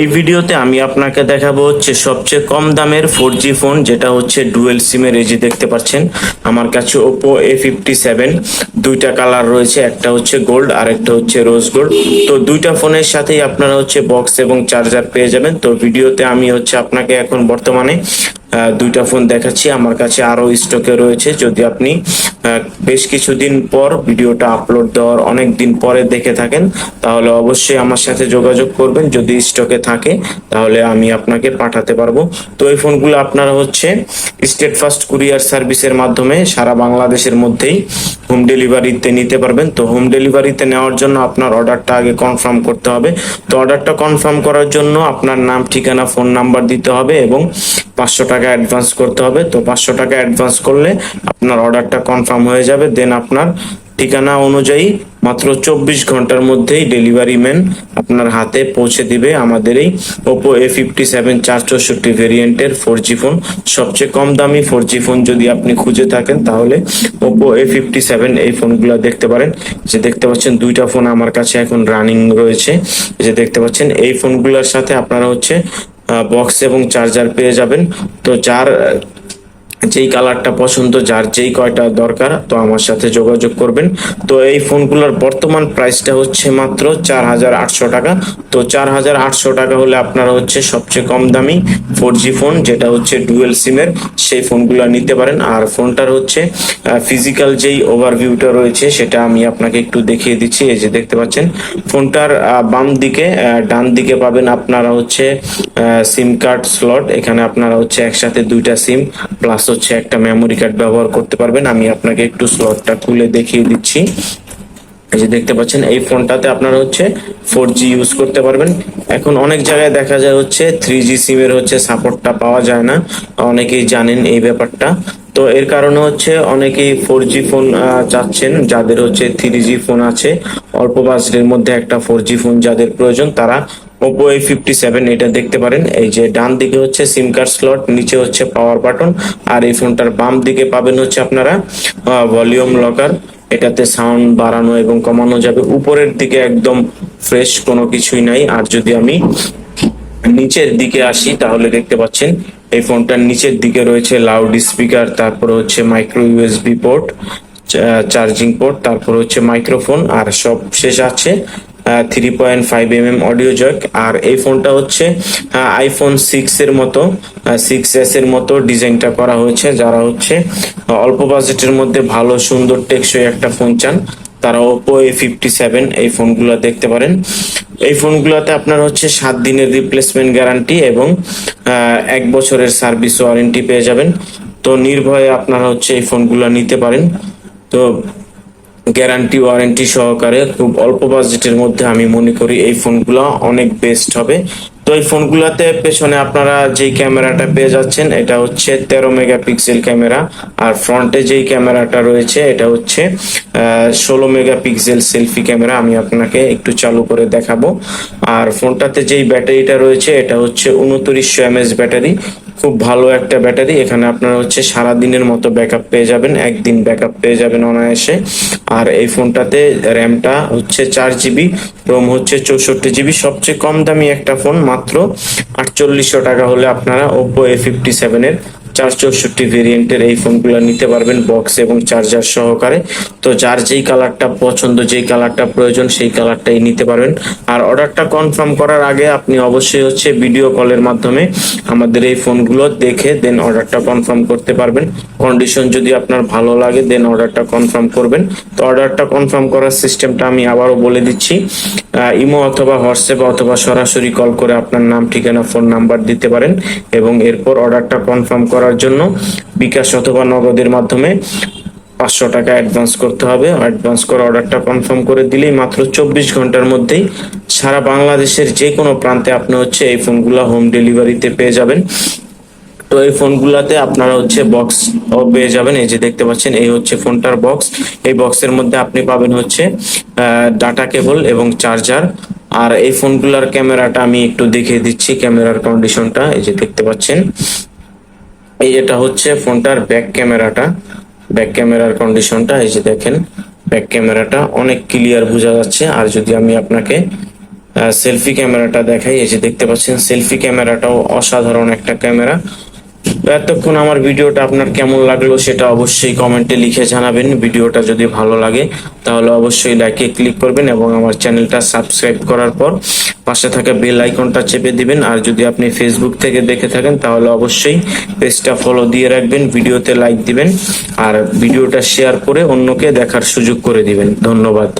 এই ভিডিওতে আমি আপনাকে দেখাবো হচ্ছে সবচেয়ে কম দামের ফোর জি ফোন যেটা হচ্ছে ডুয়েল সিমের এই যে দেখতে পাচ্ছেন। আমার কাছে ওপো এ ফিফটি সেভেন দুইটা কালার রয়েছে, একটা হচ্ছে গোল্ড আর একটা হচ্ছে রোজ গোল্ড তো দুইটা ফোনের সাথেই আপনারা হচ্ছে বক্স এবং চার্জার পেয়ে যাবেন। তো ভিডিওতে আমি হচ্ছে আপনাকে এখন বর্তমানে দুইটা ফোন দেখাচ্ছি। আমার কাছে আরও স্টকে রয়েছে। যদি আপনি বেশ কিছুদিন পর ভিডিওটা আপলোড দেওয়ার অনেক দিন পরে দেখে থাকেন, তাহলে অবশ্যই আমার সাথে যোগাযোগ করবেন। যদি স্টকে থাকে, তাহলে আমি আপনাকে পাঠাতে পারব। তো এই ফোনগুলো আপনারা হচ্ছে স্টেট ফার্স্ট কুরিয়ার সার্ভিসের মাধ্যমে সারা বাংলাদেশের মধ্যেই হোম ডেলিভারিতে নিতে পারবেন। তো হোম ডেলিভারিতে নেওয়ার জন্য আপনার অর্ডারটা আগে কনফার্ম করতে হবে। তো অর্ডারটা কনফার্ম করার জন্য আপনার নাম, ঠিকানা ফোন নাম্বার দিতে হবে এবং পাঁচশো টাকা অ্যাডভান্স করতে হবে। তো পাঁচশো টাকা অ্যাডভান্স করলে আপনার অর্ডারটা কনফার্ম হয়ে যাবে। দেন আপনার ঠিকানা অনুযায়ী মাত্র চব্বিশ ঘণ্টার মধ্যেই ডেলিভারি ম্যান আপনার হাতে পৌঁছে দিবে আমাদের এই ওপো এ ফিফটি সেভেন চার চৌষট্টি ভেরিয়েন্টের ফোর জি ফোন সবচেয়ে কম দামি ফোর জি ফোন যদি আপনি খুঁজে থাকেন, তাহলে ওপো এ ফিফটি সেভেন এই ফোনগুলো দেখতে পারেন। যে দেখতে পাচ্ছেন, দুইটা ফোন আমার কাছে এখন রানিং রয়েছে। যে দেখতে পাচ্ছেন, এই ফোনগুলোর সাথে আপনারা হচ্ছে বক্স এবং চার্জার পেয়ে যাবেন। তো যার যেই কালারটা পছন্দ, যার যেই কয়টা দরকার, তো আমার সাথে যোগাযোগ করবেন। তো এই ফোনগুলোর বর্তমান প্রাইসটা হচ্ছে মাত্র চার হাজার আটশো টাকা। তো চার হাজার আটশো টাকা হলে আপনারা হচ্ছে সবচেয়ে কম দামি ফোর জি ফোন, যেটা হচ্ছে ডুয়েল সিমের, সেই ফোনগুলো নিতে পারেন। আর ফোনটার হচ্ছে ফিজিক্যাল যেই ওভারভিউটা রয়েছে, সেটা আমি আপনাকে একটু দেখিয়ে দিচ্ছি। এই যে দেখতে পাচ্ছেন, ফোনটার বাম দিকে ডান দিকে পাবেন আপনারা হচ্ছে সিম কার্ড স্লট এখানে আপনারা হচ্ছে একসাথে দুইটা সিম প্লাস হচ্ছে একটা মেমোরি কার্ড ব্যবহার করতে পারবেন। আমি আপনাকে একটু স্লটটা খুলে দেখিয়ে দিচ্ছি। এই যে দেখতে পাচ্ছেন, এই ফোনটাতে আপনারা হচ্ছে ফোর জি ইউজ করতে পারবেন। এখন অনেক জায়গায় দেখা যায় হচ্ছে থ্রি জি সিমের হচ্ছে সাপোর্টটা পাওয়া যায় না। অনেকেই জানেন এই ব্যাপারটা। তো এর কারণে হচ্ছে অনেকেই ফোর জি ফোন চাচ্ছেন। যাদের হচ্ছে থ্রি জি ফোন আছে, অল্প বাজেটের মধ্যে একটা ফোর জি ফোন যাদের প্রয়োজন, তারা ওপো এ ফিফটি সেভেন এটা দেখতে পারেন। এই যে ডান দিকে হচ্ছে সিম কার্ড স্লট নিচে হচ্ছে পাওয়ার বাটন আর এই ফোনটার বাম দিকে পাবেন হচ্ছে আপনারা ভলিউম লকার এটাতে সাউন্ড বাড়ানো এবং কমানো যাবে। উপরের দিকে একদম ফ্রেশ কোনো কিছুই নাই। আর যদি আমি নিচের দিকে আসি, তাহলে দেখতে পাচ্ছেন এই ফোনটার নিচের দিকে রয়েছে লাউড স্পিকার তারপর হচ্ছে micro USB port charging port তারপর হচ্ছে মাইক্রোফোন আর সব শেষ আছে three point five M M audio jack আর এই ফোনটা হচ্ছে আইফোন সিক্স এর মতো সিক্স এস এর মতো ডিজাইনটা করা হয়েছে, যারা হচ্ছে অল্প বাজেটের মধ্যে ভালো, সুন্দর, টেকসই একটা ফোন চান, তারা ওপো এ ফিফটি সেভেন এই ফোনগুলো দেখতে পারেন। এই ফোনগুলোতে আপনার হচ্ছে সাত দিনের রিপ্লেসমেন্ট গ্যারান্টি এবং এক বছরের সার্ভিস ওয়ারেন্টি পেয়ে যাবেন। তো নির্ভয়ে আপনারা হচ্ছে এই ফোনগুলো নিতে পারেন। তো গ্যারান্টি, ওয়ারেন্টি সহকারে খুব অল্প বাজেটের মধ্যে আমি মনে করি এই ফোনগুলো অনেক বেস্ট হবে। তো এই ফোনগুলোতে পেছনে আপনারা যেই ক্যামেরাটা পেয়ে যাচ্ছেন, এটা হচ্ছে তেরো মেগাপিক্সেল ক্যামেরা। আর ফ্রন্টে যেই ক্যামেরাটা রয়েছে, এটা হচ্ছে ষোলো মেগাপিক্সেল সেলফি ক্যামেরা আমি আপনাকে একটু চালু করে দেখাবো। আর ফোনটাতে যেই ব্যাটারিটা রয়েছে, এটা হচ্ছে উনত্রিশশো এমএস ব্যাটারি। খুব ভালো একটা ব্যাটারি। এখানে আপনারা হচ্ছে সারা দিনের মতো ব্যাকআপ পেয়ে যাবেন, একদিন ব্যাকআপ পেয়ে যাবেন অনায়াসে। আর এই ফোনটাতে র্যামটা হচ্ছে চার জিবি, রোম হচ্ছে চৌষট্টি জিবি। সবচেয়ে কম দামি একটা ফোন, মাত্র আটচল্লিশশো টাকা হলে আপনারা ওপো এ ফিফটি সেভেনের চার চৌষট্টি ভেরিয়েন্টের এই ফোনগুলো নিতে পারবেন বক্স এবং চার্জার সহকারে। তো যার যেই কালারটা পছন্দ, যেই কালারটা প্রয়োজন, সেই কালারটাই নিতে পারবেন। আর অর্ডারটা কনফার্ম করার আগে আপনি অবশ্যই হচ্ছে ভিডিও কলের মাধ্যমে আমাদের এই ফোনগুলো দেখে দেন অর্ডারটা কনফার্ম করতে পারবেন। কন্ডিশন যদি আপনার ভালো লাগে দেন অর্ডারটা কনফার্ম করবেন। তো অর্ডারটা কনফার্ম করার সিস্টেমটা আমি আবারও বলে দিচ্ছি। ইমো অথবা হোয়াটসঅ্যাপ অথবা সরাসরি কল করে আপনার নাম, ঠিকানা ফোন নাম্বার দিতে পারেন এবং এরপর অর্ডারটা কনফার্ম করার জন্য বিকাশ অথবা নগদের মাধ্যমে পাঁচশো টাকা অ্যাডভান্স করতে হবে। অ্যাডভান্স করে অর্ডারটা কনফার্ম করে দিলেই মাত্র চব্বিশ ঘণ্টার মধ্যেই সারা বাংলাদেশের যে কোনো প্রান্তে আপনি হচ্ছে এই ফোনগুলো হোম ডেলিভারিতে পেয়ে যাবেন। তো এই ফোনগুলাতে আপনারা হচ্ছে বক্স পেয়ে যাবেন। এই যে দেখতে পাচ্ছেন, এই হচ্ছে ফোনটার বক্স এই বক্সের মধ্যে আপনি পাবেন হচ্ছে ডাটা কেবল এবং চার্জার আর এই ফোনগুলার ক্যামেরাটা আমি একটু দেখিয়ে দিচ্ছি ক্যামেরার কন্ডিশনটা এই যে দেখতে পাচ্ছেন এই এটা হচ্ছে ফোনটার ব্যাক ক্যামেরাটা ব্যাক ক্যামেরার কন্ডিশনটা এই যে দেখেন ব্যাক ক্যামেরাটা অনেক ক্লিয়ার বোঝা যাচ্ছে। আর যদি আমি আপনাকে সেলফি ক্যামেরাটা দেখাই, এই যে দেখতে পাচ্ছেন সেলফি ক্যামেরাটাও অসাধারণ একটা ক্যামেরা এতক্ষণ আমার ভিডিওটা আপনার কেমন লাগল সেটা অবশ্যই কমেন্টে লিখে জানাবেন। ভিডিওটা যদি ভালো লাগে, তাহলে অবশ্যই লাইকে ক্লিক করবেন এবং আমার চ্যানেলটা সাবস্ক্রাইব করার পর পাশে থাকা বেল আইকনটা চেপে দিবেন। আর যদি আপনি ফেসবুক থেকে দেখে থাকেন, তাহলে অবশ্যই পেজটা ফলো দিয়ে রাখবেন, ভিডিওতে লাইক দিবেন, আর ভিডিওটা শেয়ার করে অন্যকে দেখার সুযোগ করে দিবেন। ধন্যবাদ।